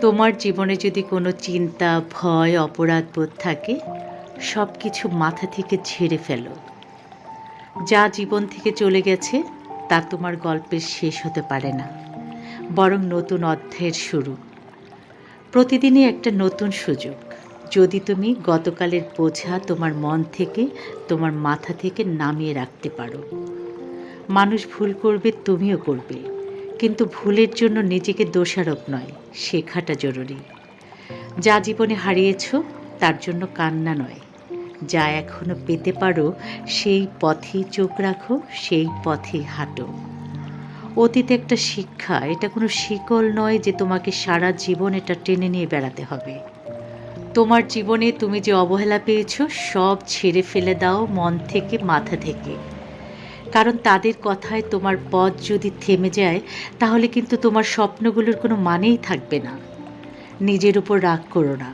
তোমার জীবনে যদি কোনো চিন্তা, ভয়, অপরাধ বোধ থাকে সব কিছু মাথা থেকে ঝেড়ে ফেলো। যা জীবন থেকে চলে গেছে, তা তোমার গল্পের শেষ হতে পারে না, বরং নতুন অধ্যায়ের শুরু। প্রতিদিনই একটা নতুন সুযোগ। যদি তুমি গতকালের বোঝা তোমার মন থেকে, তোমার মাথা থেকে নামিয়ে রাখতে পারো। মানুষ ভুল করবে, তুমিও করবে। কিন্তু ভুলের জন্য নিজেকে দোষারোপ নয়, শেখাটা জরুরি। যা জীবনে হারিয়েছ, তার জন্য কান্না নয়। যা এখনও পেতে পারো, সেই পথেই চোখ রাখো, সেই পথেই হাঁটো। অতীত একটা শিক্ষা, এটা কোনো শিকল নয় যে তোমাকে সারা জীবন এটা টেনে নিয়ে বেড়াতে হবে। তোমার জীবনে তুমি যে অবহেলা পেয়েছ, সব ছেড়ে ফেলে দাও মন থেকে, মাথা থেকে। কারণ তাদের কথায় তোমার পথ যদি থেমে যায়, তাহলে কিন্তু তোমার স্বপ্নগুলোর কোনো মানেই থাকবে না। নিজের উপর রাগ করো না।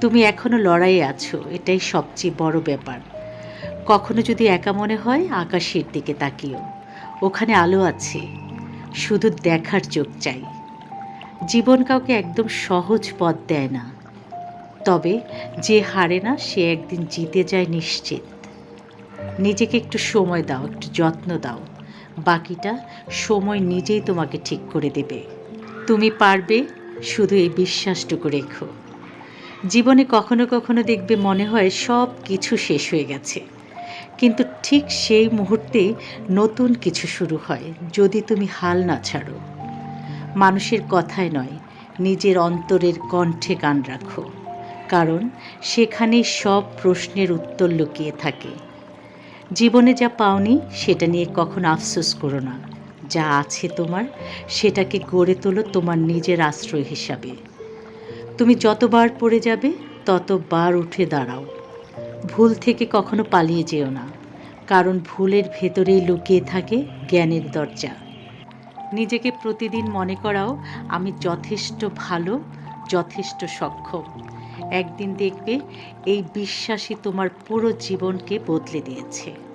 তুমি এখনও লড়াইয়ে আছো, এটাই সবচেয়ে বড় ব্যাপার। কখনো যদি একা মনে হয়, আকাশের দিকে তাকিও। ওখানে আলো আছে। শুধু দেখার চোখ চাই। জীবন কাউকে একদম সহজ পথ দেয় না। তবে যে হারে না, সে একদিন জিতে যায় নিশ্চিত। নিজেকে একটু সময় দাও, একটু যত্ন দাও। বাকিটা সময় নিজেই তোমাকে ঠিক করে দেবে। তুমি পারবে শুধু এই বিশ্বাসটুকু রেখো। জীবনে কখনো কখনো দেখবে মনে হয় সব কিছু শেষ হয়ে গেছে। কিন্তু ঠিক সেই মুহূর্তেই নতুন কিছু শুরু হয়, যদি তুমি হাল না ছাড়ো। মানুষের কথায় নয়, নিজের অন্তরের কণ্ঠে গান রাখো। কারণ সেখানেই সব প্রশ্নের উত্তর লুকিয়ে থাকে। জীবনে যা পাওনি, সেটা নিয়ে কখনো আফসোস করো না। যা আছে তোমার, সেটাকে গড়ে তোলো তোমার নিজের আশ্রয় হিসাবে। তুমি যতবার পড়ে যাবে, ততবার উঠে দাঁড়াও। ভুল থেকে কখনো পালিয়ে যেও না, কারণ ভুলের ভেতরেই লুকিয়ে থাকে জ্ঞানের দরজা। নিজেকে প্রতিদিন মনে করাও, আমি যথেষ্ট ভালো, যথেষ্ট সক্ষম। একদিন দেখবে এই বিশ্বাসই তোমার পুরো জীবনকে বদলে দিয়েছে।